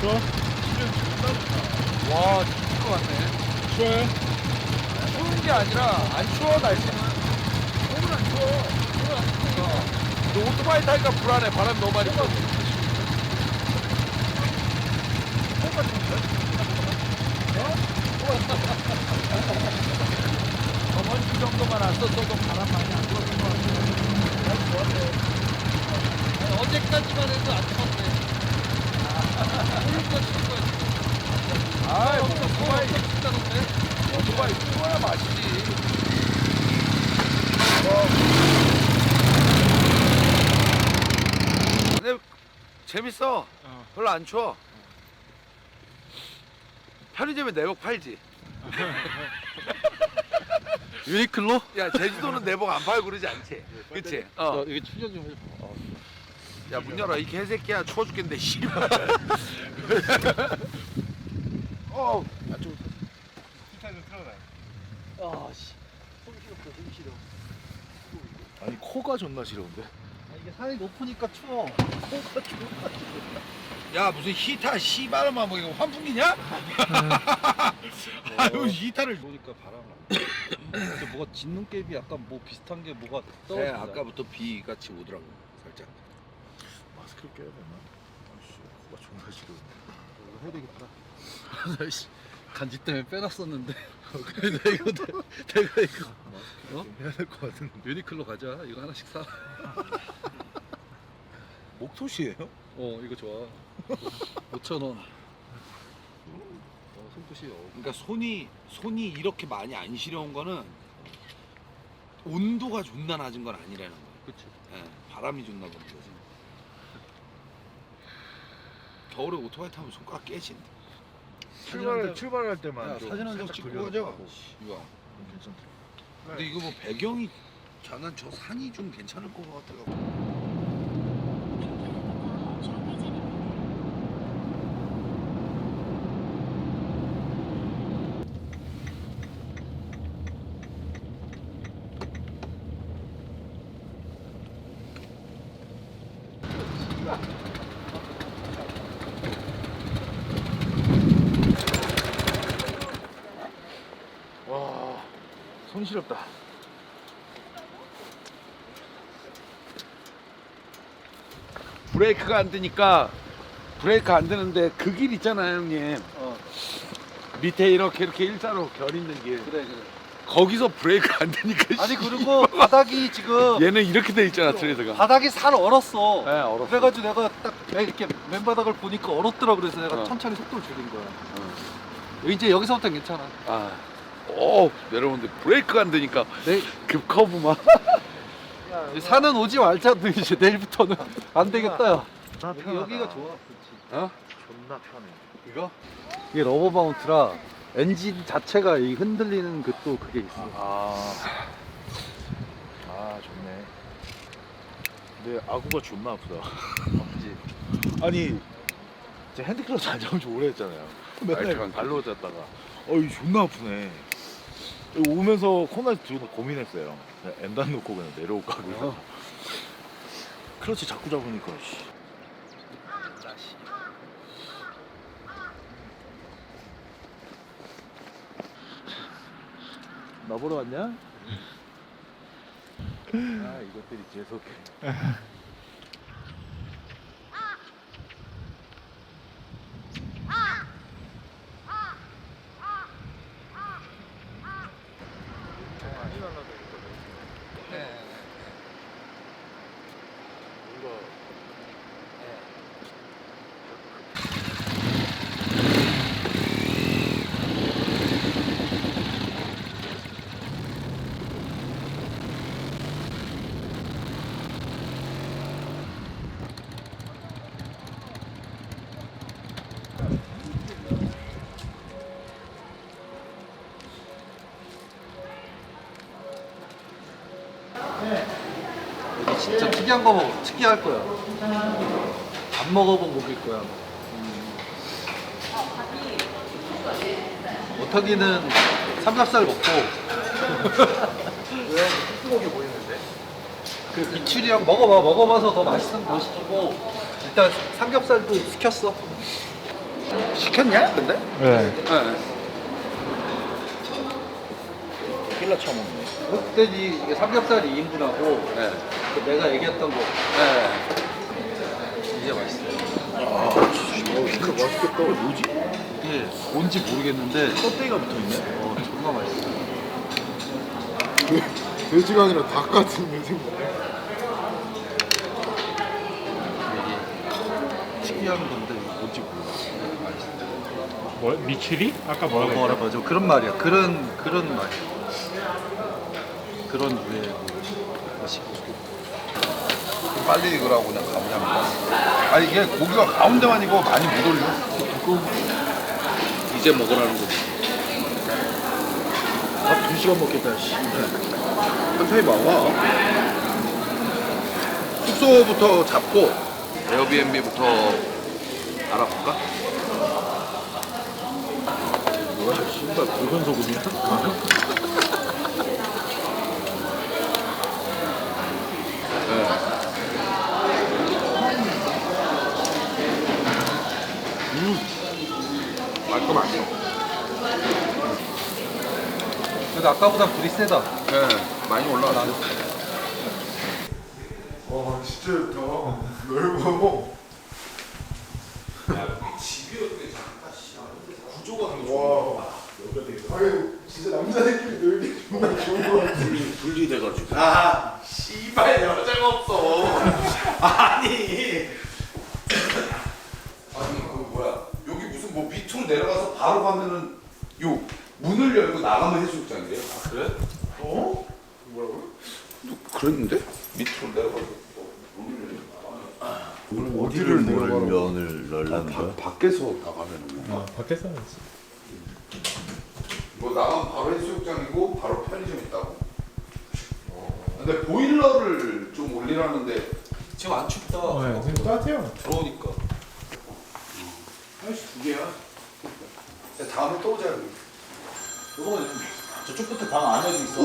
주변 존나 좋다. 와 죽을 것 같네 추워요? 추운 게 아니라 안 추워 날씨는 오늘 안 추워. 오늘 안 추워. 어. 너 오토바이 타니까 불안해 바람 너무 많이 불어 뭐가 좋은데? 저번 주 정도만 안 썼어도 바람 많이 안 불었던 것 같아 날 좋았네. 아니, 어제까지만 해도 안 추웠네. 오늘부터 추운 거야. 지금. 아이 뭐 근데 재밌어 어. 별로 안 추워 편의점에 내복 팔지 유니클로? 야 제주도는 내복 안 팔고 그러지 않지 그치? 어. 이게 충전 좀 해줘. 어. 야 문 열어 이 개새끼야 추워 죽겠는데 씨발 어. 아 씨. 손 시렵다 손 시려. 아니 코가 존나 시려운데. 아, 이게 산이 높으니까 추워. 코가 추워. 야 무슨 히타 씨발만 뭐 이거 환풍기냐? 아유 히타를 보니까 바람. 근데 뭐가 갭이 약간 뭐 비슷한 게 뭐가 네, 떨어진다. 아까부터 비 같이 오더라고 살짝 마스크를 껴야 되나? 아씨 코가 존나 시려운데. 이거 해야 되겠다. 아이씨 간지 때문에 빼놨었는데. 내가 이거 내- 내가 이거 어? 좀 해야 될 것 같은데. 유니클로 가자. 이거 하나씩 사. 목토시예요? 어 이거 좋아. 5천 원. 어 손끝이 어. 그러니까 손이 손이 이렇게 많이 안 시려운 거는 온도가 존나 낮은 건 아니라는 거야 그치. 예, 바람이 존나 부는 거지 겨울에 오토바이 타면 손가락 깨진다 출발 출발할 때만 야, 좀 사진 한 장 살짝 찍고 가자. 가고. 이거 괜찮다. 근데 이거 뭐 배경이 저는 저 산이 좀 괜찮을 것 같아가지고 와, 손 시렵다. 브레이크가 안 되니까 브레이크 안 되는데 그 길 있잖아요 형님 어 밑에 이렇게 이렇게 일자로 결 있는 길 그래 그래. 거기서 브레이크 안 되니까 아니 씨. 그리고 바닥이 지금 얘는 이렇게 돼 있잖아 트레이드가 바닥이 살 얼었어. 네 얼었어 그래가지고 내가 딱 맨- 이렇게 맨바닥을 보니까 얼었더라 그래서 내가 어. 천천히 속도를 줄인 거야. 이제 여기서부터 괜찮아. 아, 오 내려오는데 브레이크가 안 되니까 내급 커브만 이제 산은 오지 말자. 너 이제 내일부터는 안 되겠다. 야. 존나 여기. 여기가 좋아. 그렇지. 어? 존나 편해. 이거? 이게 러버 마운트라 엔진 자체가 이 흔들리는 그 또 그게 있어. 아, 아 좋네. 근데 아구가 존나 아프다. 그지. 아니, 제 핸드크러치 안 잡은 지 오래 했잖아요. 맨날 알트간 발로 잤다가, 어이 존나 아프네. 여기 오면서 코너에서 들고 고민했어요. 그냥 엔단 놓고 그냥 내려올까 그래서. 어. 크러치 자꾸 잡으니까 씨. 나 보러 왔냐? 아 이것들이. 여 진짜 특이한 거 먹어. 특이할 거야. 안 먹어본 고기일 거야. 오타기는 삼겹살 먹고. 왜? 소고기 보이는데? 그 미추리랑 먹어봐. 먹어봐서 더 맛있는 거 시키고 일단 삼겹살도 시켰어. 시켰냐? 근데? 네. 네. 킬러 처먹네. 흑돼지 이게 삼겹살 2인분하고 네. 그 내가 얘기했던 거 네. 이게 맛있어요. 아, 진짜 맛있겠다. 뭐지? 이게 뭔지 모르겠는데 껍데기가 붙어있네. 어, 정말 맛있어요. 돼지가 아니라 닭 같은. 이게 특이한 건데 뭔지 몰라. 뭐 미추리? 아까 어, 뭐라고 뭐라 했죠? 그런 말이야. 그런 그런 말이야. 그런 류의 뭐 맛이. 빨리 익으라고 그냥 가보자면. 아니 이게 고기가 가운데만 익고 많이 못 올려. 이제 먹으라는 거지. 밥 2시간 먹겠다, 씨. 천천히 먹어. 숙소부터 잡고 에어비앤비부터 알아볼까? 뭐야, 씨발, 붉은 소금이야? 맛있어 맛있어. 근데 아까보다 불이 세다. 네, 많이 올라왔어. 와 진짜 좋다. 넓어. 와. 아니 진짜 남자들끼리 놀기 정말 좋은 것 같아. 분리돼가지고. 아, 씨발 여자가 없어. 아니 그 뭐야 여기 무슨 뭐 밑으로 내려가서 바로 가면은 요 문을 열고 나가면 해수욕장인데요? 아 그래? 어? 뭐라고? 그랬는데? 밑으로 내려가서 문을 열고 어디를 내려가라고? 면을 넣으려는 바, 밖에서 나가면은 아, 밖에서 하지. 뭐 나가면 바로 해수욕장이고 바로 편의점 있다고. 근데 보일러를 좀 올리라는데 지금 안 춥다. 어, 네, 지금 따뜻해요. 들어오니까. 한시 두 개야. 다음에 또 오자. 저쪽부터 방 안에도 있어.